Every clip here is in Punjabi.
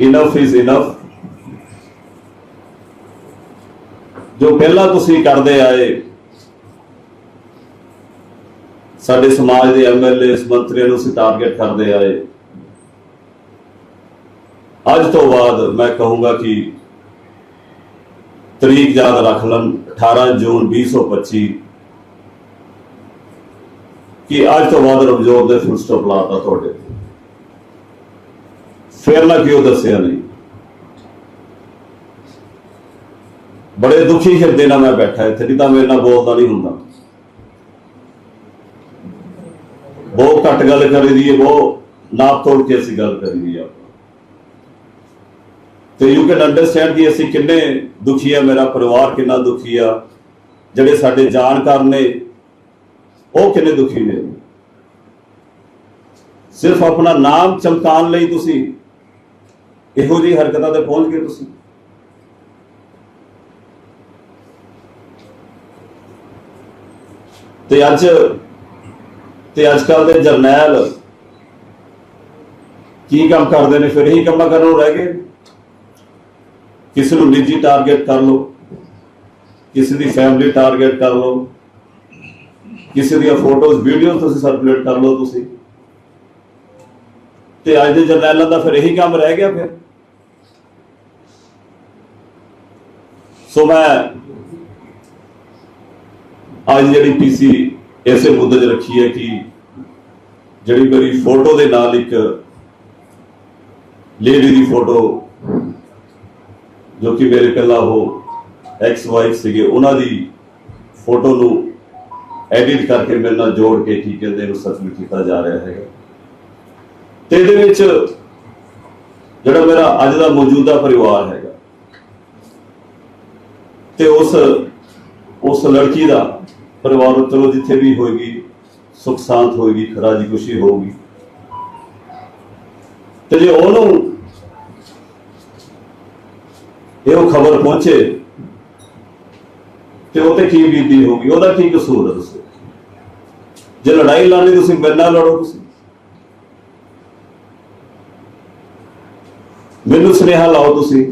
ਇਨਫ ਇਜ਼ ਇਨਫ ਜੋ ਪਹਿਲਾਂ ਤੁਸੀਂ ਕਰਦੇ ਆਏ, ਸਾਡੇ ਸਮਾਜ ਦੇ ਐਮਐਲਏ ਮੰਤਰੀਆਂ ਨੂੰ ਅਸੀਂ ਟਾਰਗੇਟ ਕਰਦੇ ਆਏ। ਅੱਜ ਤੋਂ ਬਾਅਦ ਮੈਂ ਕਹੂੰਗਾ ਕਿ ਤਰੀਕ ਯਾਦ ਰੱਖ ਲੈਣ 18 ਜੂਨ 2025 ਕਿ ਅੱਜ ਤੋਂ ਬਾਅਦ ਰਮਜ਼ੋਰ ਦੇ ਫੁੱਲ ਸਟਾਪ ਲਾਤਾ ਤੁਹਾਡੇ ਫਿਰ ਨਾ ਕਿਉਂ ਦੱਸਿਆ ਨਹੀਂ? ਬੜੇ ਦੁਖੀ ਹਿਰਦੇ ਨਾਲ ਮੈਂ ਬੈਠਾ ਇੱਥੇ, ਨਹੀਂ ਤਾਂ ਮੇਰੇ ਨਾਲ ਬੋਲਦਾ ਨਹੀਂ ਹੁੰਦਾ। ਬਹੁਤ ਘੱਟ ਗੱਲ ਕਰੀ ਦੀ ਹੈ, ਬਹੁਤ ਨਾਪ ਤੋੜ ਕੇ ਅਸੀਂ ਗੱਲ ਕਰੀ ਦੀ ਆ ਤੇ ਯੂ ਕੈਨ ਅੰਡਰਸਟੈਂਡ ਕਿ ਅਸੀਂ ਕਿੰਨੇ ਦੁਖੀ ਆ, ਮੇਰਾ ਪਰਿਵਾਰ ਕਿੰਨਾ ਦੁਖੀ ਆ, ਜਿਹੜੇ ਸਾਡੇ ਜਾਣਕਾਰ ਨੇ, ਉਹ ਕਿੰਨੇ ਦੁਖੀ ਨੇ। ਸਿਰਫ ਆਪਣਾ ਨਾਮ ਚਮਕਾਉਣ ਲਈ ਤੁਸੀਂ ਇਹੋ ਜਿਹੀ ਹਰਕਤਾਂ ਤੇ ਪਹੁੰਚ ਗਏ ਤੁਸੀਂ? ਤੇ ਅੱਜ ਤੇ ਅੱਜ ਕੱਲ ਦੇ ਜਰਨੈਲ ਕੀ ਕੰਮ ਕਰਦੇ ਨੇ? ਫਿਰ ਇਹੀ ਕੰਮਾਂ ਕਰਨ ਨੂੰ ਰਹਿ ਗਏ? ਕਿਸੇ ਨੂੰ ਨਿੱਜੀ ਟਾਰਗੇਟ ਕਰ ਲਓ। ਕਿਸੇ ਦੀ ਫੈਮਿਲੀ ਟਾਰਗੇਟ ਕਰ ਲਓ। ਕਿਸੇ ਦੀਆਂ ਫੋਟੋਜ਼ ਵੀਡੀਓ ਤੁਸੀਂ ਸਰਕੂਲੇਟ ਕਰ ਲਓ ਤੁਸੀਂ। ਤੇ ਅੱਜ ਦੇ ਜਰਨੈਲਾਂ ਦਾ ਫਿਰ ਇਹੀ ਕੰਮ ਰਹਿ ਗਿਆ ਫਿਰ। ਸੋ ਮੈਂ ਅੱਜ ਜਿਹੜੀ ਪੀਸੀ ਇਸੇ ਮੁੱਦੇ 'ਚ ਰੱਖੀ ਹੈ ਕਿ ਜਿਹੜੀ ਮੇਰੀ ਫੋਟੋ ਦੇ ਨਾਲ ਇੱਕ ਲੇਡੀ ਦੀ ਫੋਟੋ ਜੋ ਕਿ ਮੇਰੇ ਪਹਿਲਾਂ ਉਹ ਐਕਸ ਵਾਈਫ ਸੀਗੇ, ਉਹਨਾਂ ਦੀ ਫੋਟੋ ਨੂੰ ਐਡਿਟ ਕਰਕੇ ਮੇਰੇ ਨਾਲ ਜੋੜ ਕੇ ਕੀ ਕਹਿੰਦੇ ਨੂੰ ਸਬਮਿਟ ਕੀਤਾ ਜਾ ਰਿਹਾ ਹੈਗਾ। ਤੇ ਇਹਦੇ ਵਿੱਚ ਜਿਹੜਾ ਮੇਰਾ ਅੱਜ ਦਾ ਮੌਜੂਦਾ ਪਰਿਵਾਰ ਹੈਗਾ ਤੇ ਉਸ ਉਸ ਲੜਕੀ ਦਾ ਪਰਿਵਾਰ ਨੂੰ ਚਲੋ ਜਿੱਥੇ ਵੀ ਹੋਏਗੀ, ਸੁਖ ਸ਼ਾਂਤ ਹੋਏਗੀ ਖਰਾਜੀ ਖੁਸ਼ੀ ਹੋਊਗੀ। ਤੇ ਜੇ ਉਹਨੂੰ ਇਹੋ ਖਬਰ ਪਹੁੰਚੇ ਤੇ ਉਹ ਤੇ ਕੀ ਬੀਤੀ ਹੋਗੀ ਉਹਦਾ ਕੀ ਕਸੂਰ ਹੈ ਦੱਸੋ? ਜੇ ਲੜਾਈ ਲਾਣੀ ਤੁਸੀਂ ਮੇਰੇ ਨਾਲ ਲੜੋ ਤੁਸੀਂ। ਮੈਨੂੰ ਸੁਨੇਹਾ ਲਾਓ ਤੁਸੀਂ।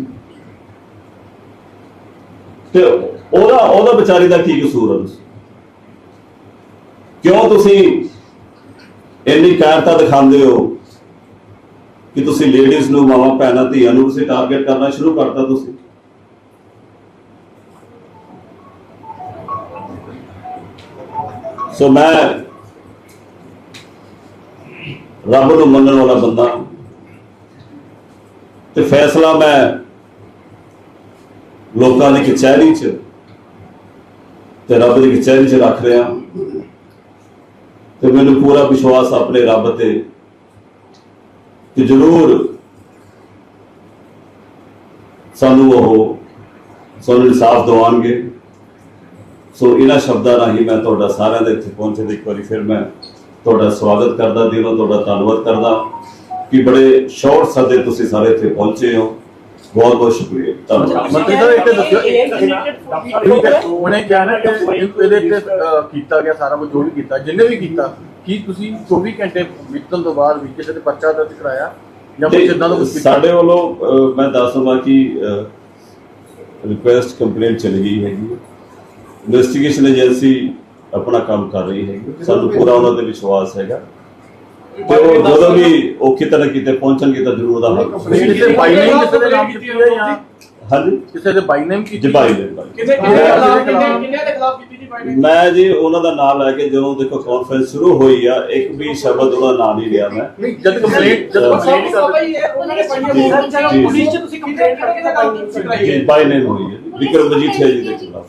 ਤੇ ਉਹਦਾ ਉਹਦਾ ਵਿਚਾਰੀ ਦਾ ਕੀ ਕਸੂਰ ਹੈ ਦੱਸੋ ਕਿਉਂ ਤੁਸੀਂ ਇੰਨੀ ਕਾਇਰਤਾ ਦਿਖਾਉਂਦੇ ਹੋ ਕਿ ਤੁਸੀਂ ਲੇਡੀਜ਼ ਨੂੰ, ਮਾਵਾਂ, ਭੈਣਾਂ, ਧੀਆਂ ਨੂੰ ਤੁਸੀਂ ਟਾਰਗੇਟ ਕਰਨਾ ਸ਼ੁਰੂ ਕਰਤਾ ਤੁਸੀਂ? ਸੋ ਮੈਂ ਰੱਬ ਨੂੰ ਮੰਨਣ ਵਾਲਾ ਬੰਦਾ। ਤੇ ਫੈਸਲਾ ਮੈਂ ਲੋਕਾਂ ਦੀ ਕਚਹਿਰੀ 'ਚ ਤੇ ਰੱਬ ਦੀ ਕਚਹਿਰੀ 'ਚ ਰੱਖ ਰਿਹਾ। ਤੇ ਮੈਨੂੰ ਪੂਰਾ ਵਿਸ਼ਵਾਸ ਆਪਣੇ ਰੱਬ ਤੇ ਕਿ ਜ਼ਰੂਰ ਸਾਨੂੰ ਉਹ ਸਾਨੂੰ ਇਨਸਾਫ ਦਿਵਾਉਣਗੇ। ਸੋ ਇਹਨਾਂ ਸ਼ਬਦਾਂ ਰਾਹੀਂ ਮੈਂ ਤੁਹਾਡਾ ਸਾਰਿਆਂ ਦੇ ਇੱਥੇ ਪਹੁੰਚੇ ਦੇ ਇੱਕ ਵਾਰੀ ਫਿਰ ਮੈਂ ਤੁਹਾਡਾ ਸਵਾਗਤ ਕਰਦਾ, ਦਿਲੋਂ ਤੁਹਾਡਾ ਧੰਨਵਾਦ ਕਰਦਾ। ਕਿ ਬੜੇ ਸ਼ਾਰਟ ਸਦੇ ਤੁਸੀਂ ਸਾਰੇ ਇੱਥੇ ਪਹੁੰਚੇ ਹੋ। ਬਹੁਤ ਬਹੁਤ ਸ਼ੁਕਰੀਆ। ਧੰਨਵਾਦ। ਮੰਤਰੀ ਸਾਹਿਬ ਇੱਕ ਦੱਸਿਓ ਠੀਕ ਹੈ ਉਹਨੇ ਕਿਹਾ ਨਾ ਕਿ ਇਹਦੇ ਤੇ ਕੀਤਾ ਗਿਆ ਸਾਰਾ ਕੁਝ ਜੋ ਵੀ ਕੀਤਾ ਜਿੰਨੇ ਵੀ ਕੀਤਾ ਕੀ ਤੁਸੀਂ 24 ਘੰਟੇ ਬੀਤਣ ਤੋਂ ਬਾਅਦ ਵੀ ਕਿਸੇ ਤੇ ਪਰਚਾ ਦਰਜ ਕਰਾਇਆ? ਜਾਂ ਕੁਝ ਇਦਾਂ ਦਾ ਕੁਝ ਸਾਡੇ ਵੱਲੋਂ ਮੈਂ ਦੱਸ ਦਵਾਂ ਕਿ ਰਿਕੁਐਸਟ ਕੰਪਲੇਂਟ ਚਲੀ ਗਈ ਹੈਗੀ ਇਨਵੈਸਟੀਗੇਸ਼ਨ ਏਜੰਸੀ ਆਪਣਾ ਕੰਮ ਕਰ ਰਹੀ ਹੈਗੀ ਸਾਨੂੰ ਪੂਰਾ ਉਹਨਾਂ ਤੇ ਵਿਸ਼ਵਾਸ ਹੈਗਾ। ਤੇ ਉਹ ਜਦੋਂ ਵੀ ਉਹ ਕਿਤੇ ਨਾ ਕਿਤੇ ਪਹੁੰਚਣਗੇ ਤਾਂ ਜ਼ਰੂਰ ਉਹਦਾ ਹੱਕ ਕਿਸੇ ਦੇ ਬਾਈ ਨੇਮ ਕਿਸੇ ਦੇ ਨਾਮ ਕੀਤੀ ਹੈ ਜਾਂ ਹਾਂਜੀ? ਕਿਸੇ ਦੇ ਬਾਈ ਨੇਮ ਕੀਤੀ ਜਬਾਈ ਦੇ ਬਾਈ। ਕਿੰਨੇ ਕਿੰਨੇ ਦੇ ਖਿਲਾਫ ਕਿੰਨੇ ਕਿੰਨੇ ਦੇ ਖਿਲਾਫ ਕੀਤੀ ਜੀ ਬਾਈ ਨੇ? ਮੈਂ ਜੀ ਉਹਨਾਂ ਦਾ ਨਾਮ ਲੈ ਕੇ ਜਦੋਂ ਦੇਖੋ ਕਾਨਫਰੰਸ ਸ਼ੁਰੂ ਹੋਈ ਆ ਇੱਕ ਵੀ ਸ਼ਬਦ ਉਹਦਾ ਨਾਮ ਨਹੀਂ ਲਿਆ ਮੈਂ। ਨਹੀਂ ਜਦ ਕੰਪਲੇਂਟ ਜਦ ਕੰਪਲੇਂਟ ਕਰ ਹੀ ਹੈ ਉਹਨਾਂ ਨੇ। ਪੁਲਿਸ ਚ ਤੁਸੀਂ ਕੰਪਲੇਂਟ ਕਰਕੇ ਤਾਂ ਗੱਲ ਹੈ ਜੀ ਬਾਈ ਨੇ ਹੋਈ ਹੈ। ਵਿਕਰਮ ਮਜੀਠੀਆ ਜੀ ਦੇ ਖਿਲਾਫ